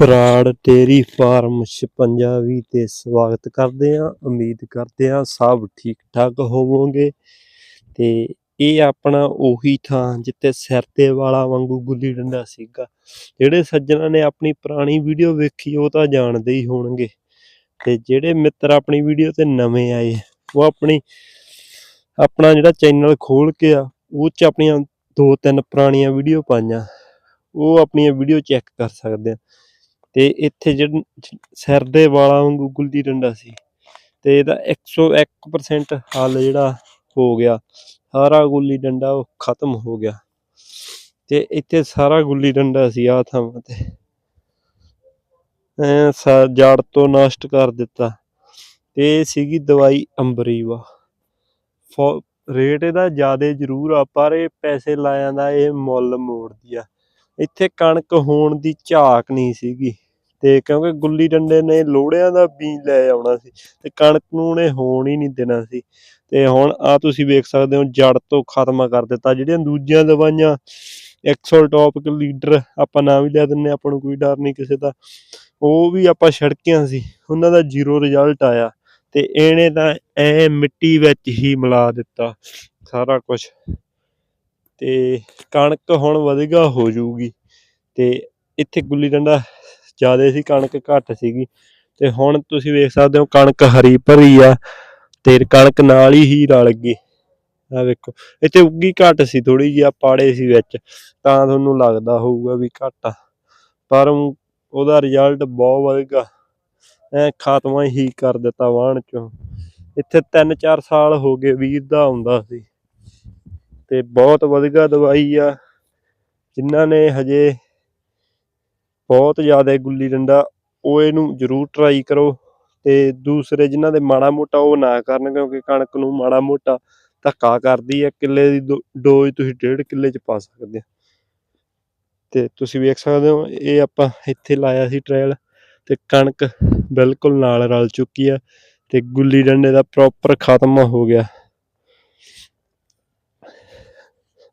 Brar dairy farm 56 ਤੇ ਸਵਾਗਤ ਕਰਦੇ ਆ ਉਮੀਦ ਕਰਦੇ ਹਾਂ ਸਭ ਠੀਕ ਠਾਕ ਹੋਵੋਗੇ। ਤੇ ਇਹ ਆਪਣਾ ਉਹੀ ਥਾਂ ਜਿੱਥੇ ਸਿਰ ਤੇ ਵਾਲਾ ਵਾਂਗੂ ਗੁੱਲੀ ਡੰਡਾ ਸੀਗਾ। ਜਿਹੜੇ ਸੱਜਣਾ ਨੇ ਆਪਣੀ ਪੁਰਾਣੀ ਵੀਡੀਓ ਵੇਖੀ ਉਹ ਤਾਂ ਜਾਣਦੇ ਹੀ ਹੋਣਗੇ। ਤੇ ਜਿਹੜੇ ਮਿੱਤਰ ਆਪਣੀ ਵੀਡੀਓ ਤੇ ਨਵੇਂ ਆਏ, ਉਹ ਆਪਣੀ, ਆਪਣਾ ਜਿਹੜਾ ਚੈਨਲ ਖੋਲ ਕੇ ਆ, ਉਹ ਚ ਆਪਣੀਆਂ ਦੋ ਤਿੰਨ ਪੁਰਾਣੀਆਂ ਵੀਡੀਓ ਪਾਈਆਂ। ਉਹ ਆਪਣੀਆਂ ਵੀਡੀਓ ਚੈੱਕ ਕਰ ਸਕਦੇ ਆ। ਤੇ ਇੱਥੇ ਜਿਹੜਾ ਸਿਰ ਦੇ ਵਾਲਾਂ ਵਾਂਗੂ ਗੁੱਲੀ ਡੰਡਾ ਸੀ। ਤੇ ਇਹਦਾ 101% ਹੱਲ ਜਿਹੜਾ ਹੋ ਗਿਆ। ਸਾਰਾ ਗੁੱਲੀ ਡੰਡਾ ਉਹ ਖਤਮ ਹੋ ਗਿਆ। ਤੇ ਇੱਥੇ ਸਾਰਾ ਗੁੱਲੀ ਡੰਡਾ ਸੀ ਆ ਥਾਵਾਂ ਤੇ। ਐ ਜੜ ਤੋਂ ਨਸ਼ਟ ਕਰ ਦਿੱਤਾ। ਤੇ ਸੀਗੀ ਦਵਾਈ ਅੰਬਰੀਵਾ। ਫੋ- ਰੇਟ ਇਹਦਾ ਜ਼ਿਆਦਾ ਜ਼ਰੂਰ ਆ, ਪਰ ਇਹ ਪੈਸੇ ਲਾਇਆਂ ਦਾ ਇਹ ਮੁੱਲ ਮੋੜਦੀ ਆ। ਇੱਥੇ ਕਣਕ ਹੋਣ ਦੀ ਝਾਕ ਨਹੀਂ ਸੀਗੀ। ਤੇ ਕਿਉਂਕਿ ਗੁੱਲੀ ਡੰਡੇ ਨੇ ਲੋੜਿਆਂ ਦਾ ਬੀਜ ਲੈ ਆਉਣਾ ਸੀ ਤੇ ਕਣਕ ਨੂੰ ਉਹਨੇ ਹੋਣ ਹੀ ਨਹੀਂ ਦੇਣਾ ਸੀ। ਤੇ ਹੁਣ ਆ ਤੁਸੀਂ ਵੇਖ ਸਕਦੇ ਹੋ ਜੜ ਤੋਂ ਖਤਮ ਕਰ ਦਿੱਤਾ। ਜਿਹੜੀਆਂ ਦੂਜੀਆਂ ਦਵਾਈਆਂ ਐਕਸਲ ਟੌਪਿਕ ਲੀਡਰ ਆਪਾਂ ਨਾਂ ਵੀ ਲੈ ਦਿੰਨੇ ਆਪਾਂ ਨੂੰ ਕੋਈ ਡਰ ਨਹੀਂ ਕਿਸੇ ਦਾ। ਉਹ ਵੀ ਆਪਾਂ ਛੜਕੀਆਂ ਸੀ, ਉਹਨਾਂ ਦਾ ਜ਼ੀਰੋ ਰਿਜ਼ਲਟ ਆਇਆ ਤੇ ਇਹਨੇ ਤਾਂ ਐ ਮਿੱਟੀ ਵਿੱਚ ਹੀ ਮਿਲਾ ਦਿੱਤਾ ਸਾਰਾ ਕੁਝ ਤੇ ਕਣਕ ਹੁਣ ਵਧੇਗਾ, ਹੋ ਜਾਊਗੀ। ਤੇ ਇੱਥੇ ਗੁੱਲੀ ਡੰਡਾ ਜ਼ਿਆਦਾ ਸੀ, ਕਣਕ ਘੱਟ ਸੀਗੀ। ਤੇ ਹੁਣ ਤੁਸੀਂ ਵੇਖ ਸਕਦੇ ਹੋ ਕਣਕ ਹਰੀ ਭਰੀ ਆ ਤੇ ਕਣਕ ਨਾਲ ਹੀ ਹੀ ਰਲ ਗਈ ਆ ਵੇਖੋ, ਇੱਥੇ ਉੱਗੀ ਘੱਟ ਸੀ ਥੋੜੀ ਜਿਹੀ ਆ, ਪਾੜੇ ਸੀ ਵਿੱਚ। ਤਾਂ ਤੁਹਾਨੂੰ ਲੱਗਦਾ ਹੋਊਗਾ ਵੀ ਘੱਟ ਆ। ਪਰ ਉਹਦਾ ਰਿਜ਼ਲਟ ਬਹੁਤ ਵਧੇਗਾ ਐ ਖਾਤਮਾ ਹੀ ਕਰ ਦਿੱਤਾ ਵਾਹਣ ਚੋਂ। ਇੱਥੇ 3-4 ਸਾਲ ਹੋ ਗਏ ਵੀਰ ਦਾ ਆਉਂਦਾ ਸੀ। ਤੇ ਬਹੁਤ ਵਧੀਆ ਦਵਾਈ ਆ। ਜਿਨ੍ਹਾਂ ਨੇ ਹਜੇ ਬਹੁਤ ਜ਼ਿਆਦਾ ਗੁੱਲੀ ਡੰਡਾ, ਉਹ ਇਹਨੂੰ ਜ਼ਰੂਰ ਟਰਾਈ ਕਰੋ ਤੇ ਦੂਸਰੇ ਜਿਨ੍ਹਾਂ ਦੇ ਮਾੜਾ ਮੋਟਾ ਉਹ ਨਾ ਕਰਨ, ਕਿਉਂਕਿ ਕਣਕ ਨੂੰ ਮਾੜਾ ਮੋਟਾ ਧੱਕਾ ਕਰਦੀ ਹੈ, ਕਿੱਲੇ ਦੀ ਦੋ- ਡੋਜ਼ ਤੁਸੀਂ ਡੇਢ ਕਿੱਲੇ ਚ ਪਾ ਸਕਦੇ ਹੋ। ਤੇ ਤੁਸੀਂ ਵੇਖ ਸਕਦੇ ਹੋ, ਇਹ ਆਪਾਂ ਇੱਥੇ ਲਾਇਆ ਸੀ ਟ੍ਰਾਇਲ ਤੇ ਕਣਕ ਬਿਲਕੁਲ ਨਾਲ ਰਲ ਚੁੱਕੀ ਆ ਤੇ ਗੁੱਲੀ ਡੰਡੇ ਦਾ ਪ੍ਰੋਪਰ ਖਾਤਮਾ ਹੋ ਗਿਆ।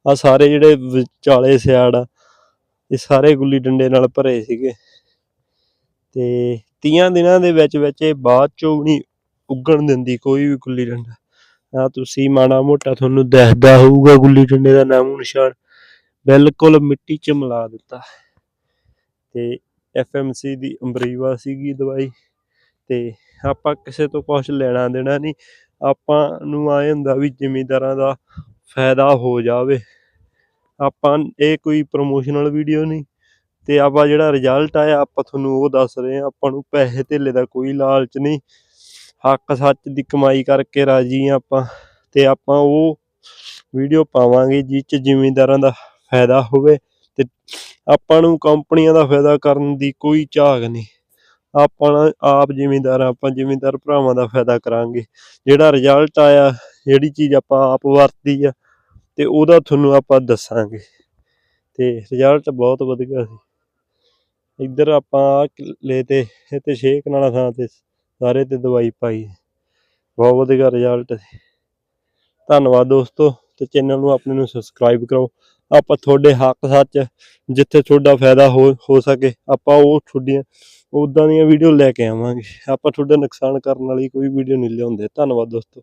ਆ ਸਾਰੇ ਜਿਹੜੇ ਵਿਚਾਲੇ ਸਿਆੜ ਆ ਇਹ ਸਾਰੇ ਗੁੱਲੀ ਡੰਡੇ ਨਾਲ ਭਰੇ ਸੀਗੇ। ਤੇ 30 ਦਿਨਾਂ ਦੇ ਵਿੱਚ ਵਿੱਚ ਇਹ ਬਾਅਦ ਚੋਂ ਨਹੀਂ ਉੱਗਣ ਦਿੰਦੀ ਕੋਈ ਵੀ ਗੁੱਲੀ ਡੰਡਾ। ਆ ਤੁਸੀਂ ਮਾੜਾ ਮੋਟਾ ਤੁਹਾਨੂੰ ਦਿਖਦਾ ਹੋਊਗਾ ਗੁੱਲੀ ਡੰਡੇ ਦਾ ਨਾਮੋ ਨਿਸ਼ਾਨ। ਬਿਲਕੁਲ ਮਿੱਟੀ 'ਚ ਮਿਲਾ ਦਿੱਤਾ। ਤੇ ਐਫਐਮਸੀ ਦੀ ਅੰਬਰੀਵਾ ਸੀਗੀ ਦਵਾਈ। ਤੇ ਆਪਾਂ ਕਿਸੇ ਤੋਂ ਕੁਝ ਲੈਣਾ ਦੇਣਾ ਨਹੀਂ। ਆਪਾਂ ਨੂੰ ਆਏ ਹੁੰਦਾ ਵੀ ਜ਼ਿਮੀਂਦਾਰਾਂ ਦਾ ਫਾਇਦਾ ਹੋ ਜਾਵੇ। ਆਪਾਂ ਇਹ ਕੋਈ ਪ੍ਰੋਮੋਸ਼ਨਲ ਵੀਡੀਓ ਨਹੀਂ ਤੇ ਆਪਾਂ ਜਿਹੜਾ ਰਿਜ਼ਲਟ ਆਇਆ, ਆਪਾਂ ਤੁਹਾਨੂੰ ਉਹ ਦੱਸ ਰਹੇ ਹਾਂ, ਆਪਾਂ ਨੂੰ ਪੈਸੇ ਧੇਲੇ ਦਾ ਕੋਈ ਲਾਲਚ ਨਹੀਂ। ਹੱਕ ਸੱਚ ਦੀ ਕਮਾਈ ਕਰਕੇ ਰਾਜੀ ਹਾਂ ਆਪਾਂ ਤੇ ਆਪਾਂ ਉਹ ਵੀਡੀਓ ਪਾਵਾਂਗੇ ਜਿਸ ਚ ਜ਼ਿਮੀਂਦਾਰਾਂ ਦਾ ਫਾਇਦਾ ਹੋਵੇ ਤੇ ਆਪਾਂ ਨੂੰ ਕੰਪਨੀਆਂ ਦਾ ਫਾਇਦਾ ਕਰਨ ਦੀ ਕੋਈ ਝਾਕ ਨਹੀਂ। ਆਪਾਂ ਆਪ ਜ਼ਿਮੀਂਦਾਰ ਆਪਾਂ ਜ਼ਿਮੀਂਦਾਰ ਭਰਾਵਾਂ ਦਾ ਫਾਇਦਾ ਕਰਾਂਗੇ। ਜਿਹੜਾ ਰਿਜ਼ਲਟ ਆਇਆ, ਜਿਹੜੀ ਚੀਜ਼ ਆਪਾਂ ਆਪ ਵਰਤੀ ਆ ਤੇ ਉਹਦਾ ਤੁਹਾਨੂੰ ਆਪਾਂ ਦੱਸਾਂਗੇ। ਤੇ ਰਿਜ਼ਲਟ ਬਹੁਤ ਵਧੀਆ ਸੀ। ਇੱਧਰ ਆਪਾਂ ਆਹ ਕਿੱਲੇ ਤੇ ਤੇ ਛੇ ਕਨਾਲਾਂ ਥਾਂ ਤੇ ਸਾਰੇ ਤੇ ਦਵਾਈ ਪਾਈ। ਬਹੁਤ ਵਧੀਆ ਰਿਜ਼ਲਟ ਸੀ। ਧੰਨਵਾਦ ਦੋਸਤੋ, ਤੇ ਚੈਨਲ ਨੂੰ ਆਪਣੇ ਨੂੰ ਸਬਸਕ੍ਰਾਈਬ ਕਰੋ। ਆਪਾਂ ਤੁਹਾਡੇ ਹੱਕ ਸੱਚ ਜਿੱਥੇ ਤੁਹਾਡਾ ਫਾਇਦਾ ਹੋ ਹੋ ਸਕੇ, ਆਪਾਂ ਉਹ ਤੁਹਾਡੀਆਂ, ਉਦਾਂ ਦੀਆਂ ਵੀਡੀਓ ਲੈ ਕੇ ਆਵਾਂਗੇ। ਆਪਾਂ ਤੁਹਾਡਾ ਨੁਕਸਾਨ ਕਰਨ ਵਾਲੀ ਕੋਈ ਵੀਡੀਓ ਨਹੀਂ ਲਿਆਉਂਦੇ। ਧੰਨਵਾਦ ਦੋਸਤੋ।